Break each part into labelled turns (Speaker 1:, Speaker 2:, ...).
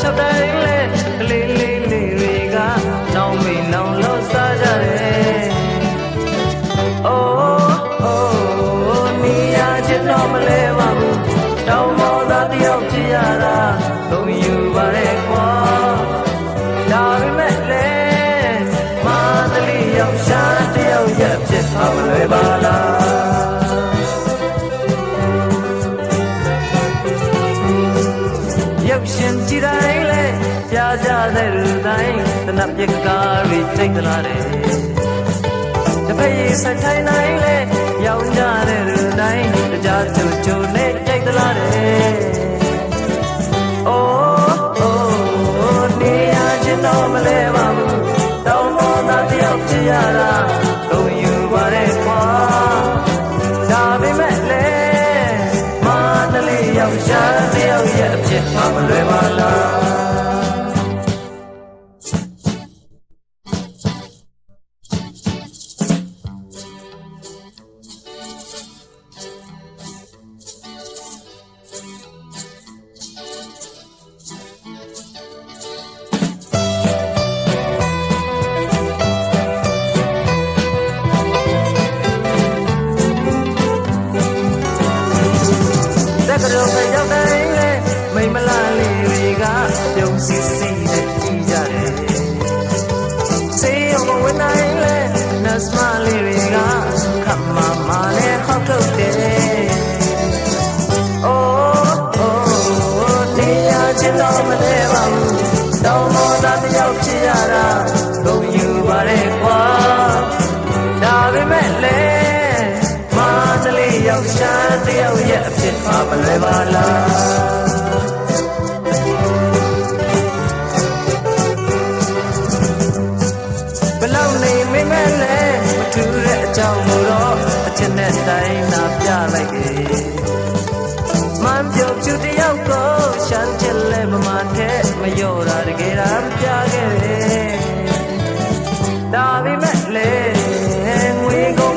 Speaker 1: လျှောက်တိုင်းလဲကလေးလေးလေးတွေကနောင်မေးနောင်လို့စားကြတယ်အိုးအိုးနေရချင်တော့မလဲပါဘူးတောင်းမောသားတယောက်ဖြစ်ရတာသုံးယူပါရဲ့ကွာဒါပေမဲ့လေမာတလီရောက်ရှာတယောက်ရဲ့ဖြစ်သွားမလွယ်ပါလား လူတိုင်းတနပ်ပြကားတွေတိတ်သလားတဲ့တပည့်ဆက်ထိုင်တိုင်းလေရောင်ကြတဲ့လူတိုင်းတကြားချူချူနဲ့ကြိုက်သလားတဲ့အိုးအိုးနေရချင်းတော့မလဲပါဘူးတောင်းပေါ်သားတယောက်ဖြစ်ရတာတော့ က်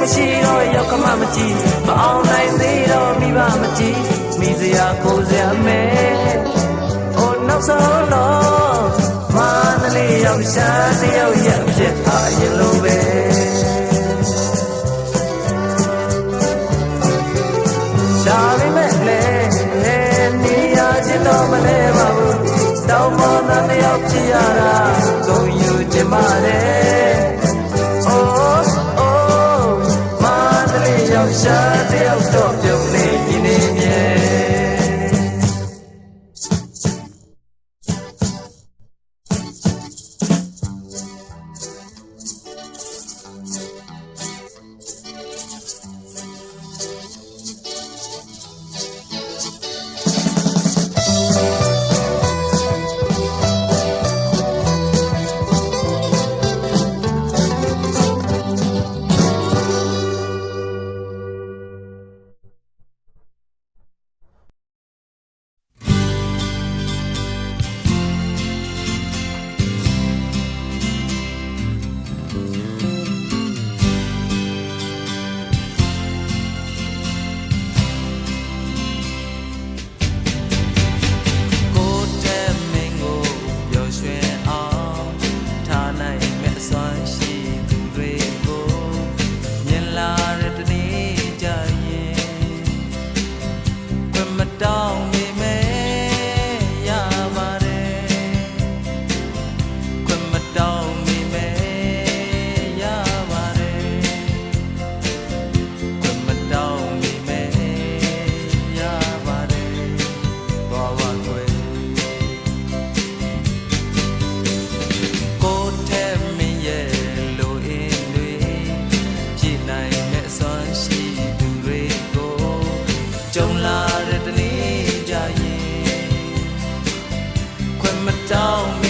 Speaker 1: မရှိတော့ရောက်ကမှမကြည့်မအောင်နိုင်သေးတော့မိဘမကြည့်မိစရာကိုစရာမဲအိုနောက်ဆုံးတော့မာနလေးရောက်ရှာတယောက်ရဲ့အဖြစ်အားရလို့ပဲဒါပေမဲ့လေနေရချင်းတော့မလဲပါဘူးတောင်းပေါ်သားတယောက်ဖြစ်ရတာကိုယူချင်ပါတယ် ခွ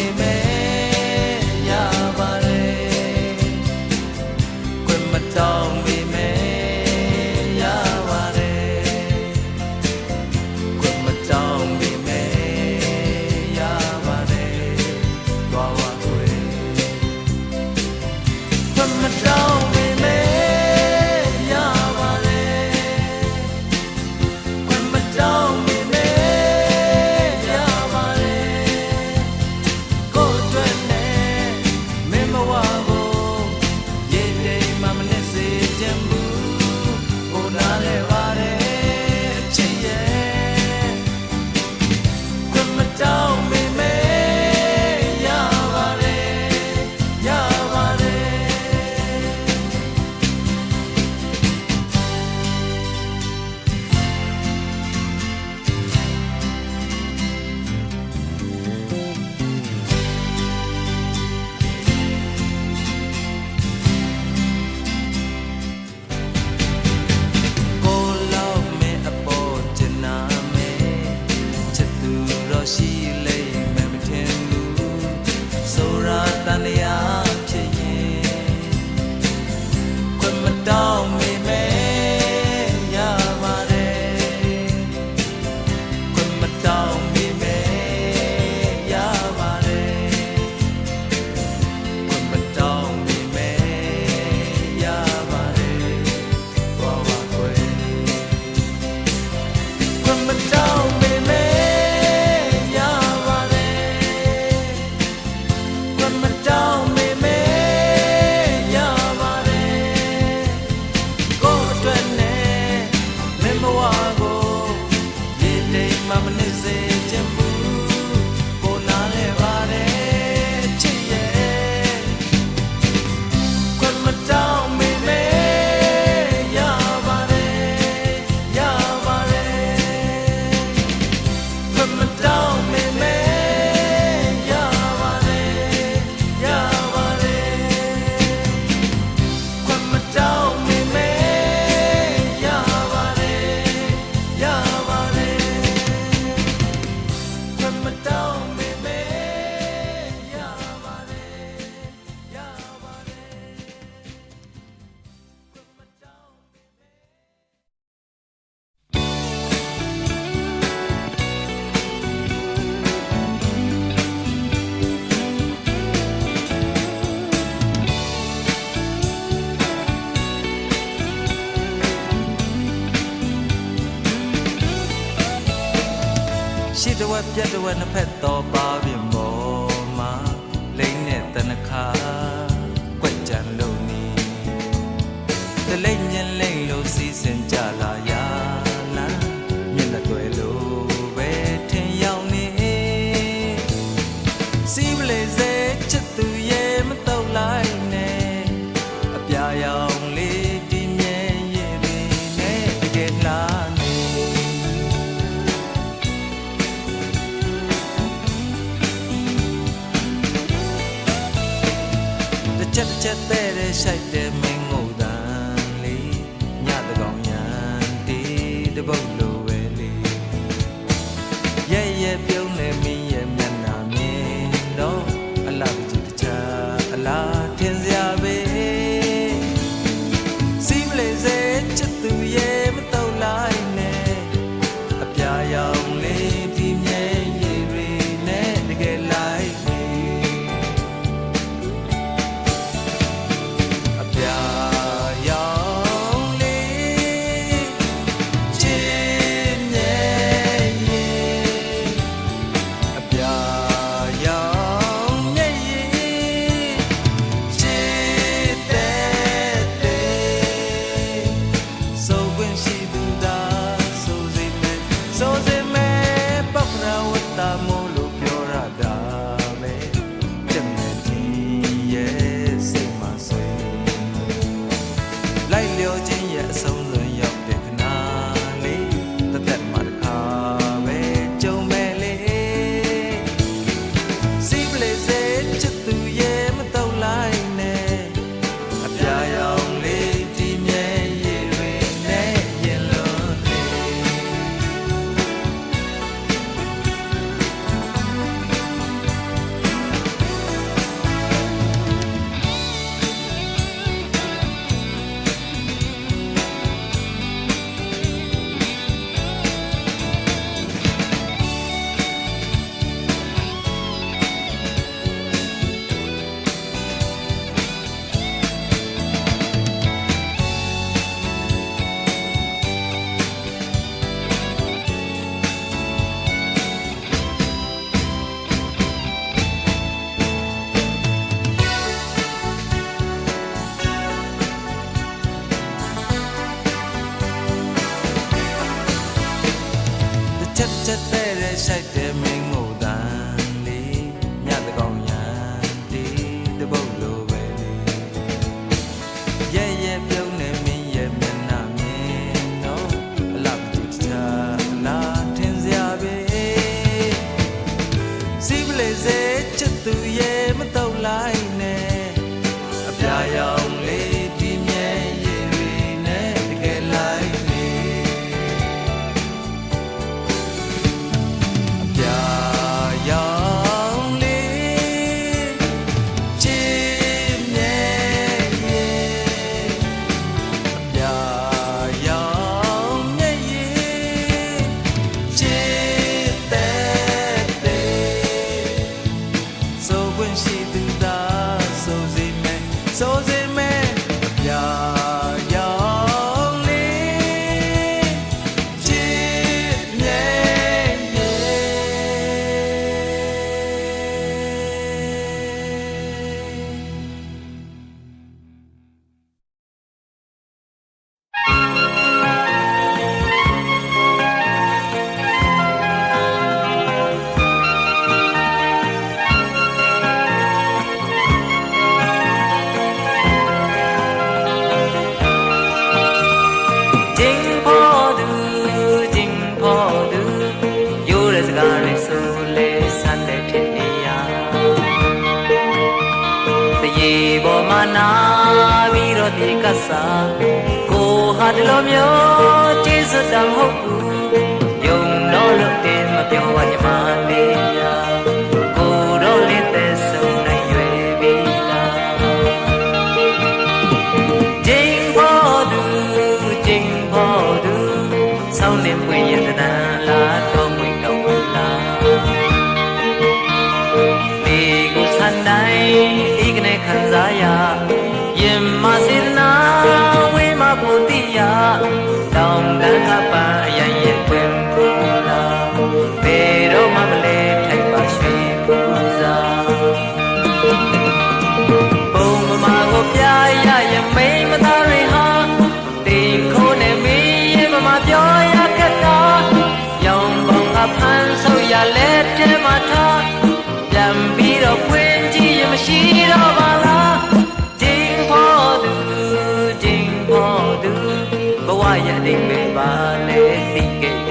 Speaker 1: က်ပြက်တစ်ဝက်နှစ်ဖက်တော်ပါပြင် ветер ты. estamos. တိကဆာကိုဟာဒီလိုမျိုးကျေးဇူးတောင်းဟုတ်ဘူးယုံတော့လို့တင်မပြောပါညီမလေးညာကိုတော့လေးသက်ဆုံးနိုင်ရွယ်ပြီလားဂျင်းဖို့သူဂျင်းဖို့သူဆောင်းနေပွင့်ရင်တန်းလာတော့ပွင့်တော့လားဒီကိုဆန်တိုင်းဒီကနေခံစားရ ရအိမ်မေပါလဲသိခဲ့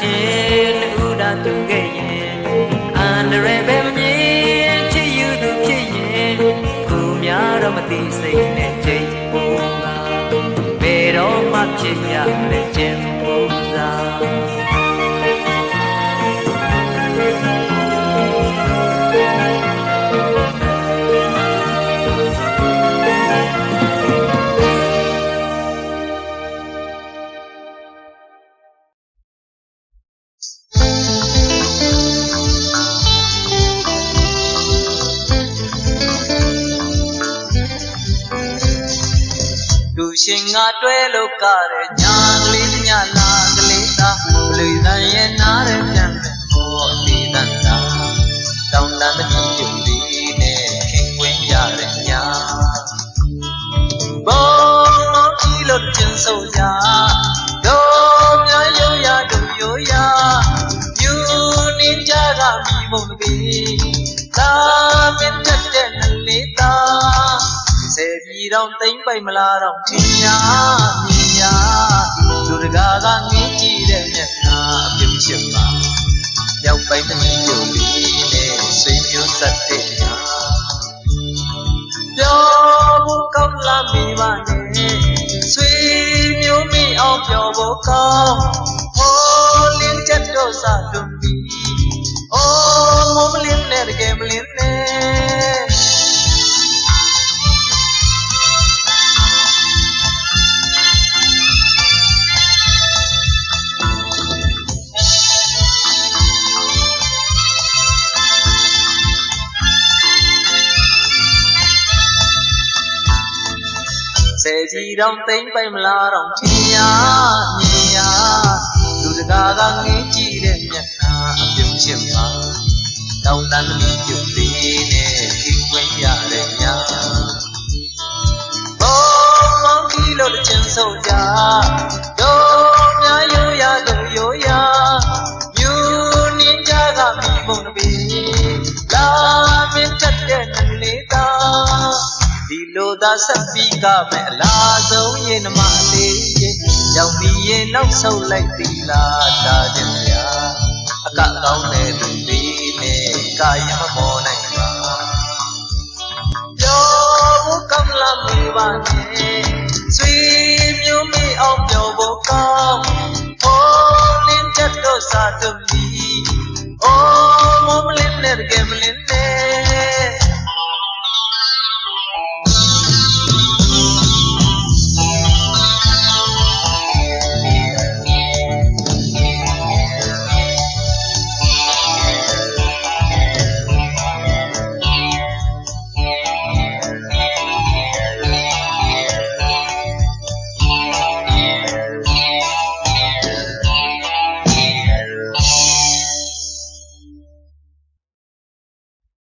Speaker 1: ချင်းလူတာသူခဲ့ရင်အန္တရာယ်ပဲမမြင်ချစ်ယူသူဖြစ်ရင်ခုများတော့မသိစိတ်နဲ့ချိန်ပုံကဘယ်တော့မှဖြစ်ရလဲခြင်း ရှင်ငါတွဲလို့ကတဲ့ညာကလေးညလာကလေးသားလူတန်ရဲ့နားတဲ့ပြန်တဲ့ဘောဒီတန်တာတောင်းတန်တဲ့ပြုံလေးနဲ့ခင်ကွင်းရတဲ့ညာဘောဒီလို့ကျင်ဆိုကြတို့များရုံရတို့ရိုးရယူနေကြကမိမုံတပီသာမင်းတက်တဲ့နလေးသားဆယ်ပြည်တော်တိမ့်ပိုက်မလားတော့ထင်ညာ မြင်ညာလူတကာကငင်းကြည့်တဲ့မျက်နှာအပြုံးရှင်းပါရောက်ပိုက်သမီးပြုံးလေးနဲ့ဆွေမျိုးဆက်တဲ့ညာပြောဖို့ကောင်းလားမိမနဲ့ဆွေမျိုးမိအောင်ပြောဖို့ကောင်းဟိုလင်းချက်တော့စတွန်ပြီအိုးမမလင်းနဲ့တကယ်မလင်းနဲ့ ဆယ်ကြီးတော့တိမ့်ပိုက်မလားတော့ထင်ညာမြင်ညာလူတကာကငင်းကြည့်တဲ့မျက်နှာအပြုံးရှင်ပါတောင်းတန်သမီးပြုတ်သေးနဲ့ခင်ခွင့်ရတဲ့ညာဘောမောင်ကြီးလို့တစ်ချင်ဆုံးကြတို့ သာဆက်ပြီးကမဲ့အလားဆုံးရင်နမလေးရေရောက်ပြီးရင်နောက်ဆုတ်လိုက်ပြီလားတာခြင်းဗျာအကကောင်းတဲ့သူလေးနဲ့ကာယမမောနိုင်ပါပြောဖို့ကောင်းလားမေးပါနဲ့ဆွေမျိုးမေးအောင်ပြောဖို့ကောင်းဟိုလင်းချက်တော့စာတုံးလီအိုးမမလင်းနဲ့တကယ်မလင်းနဲ့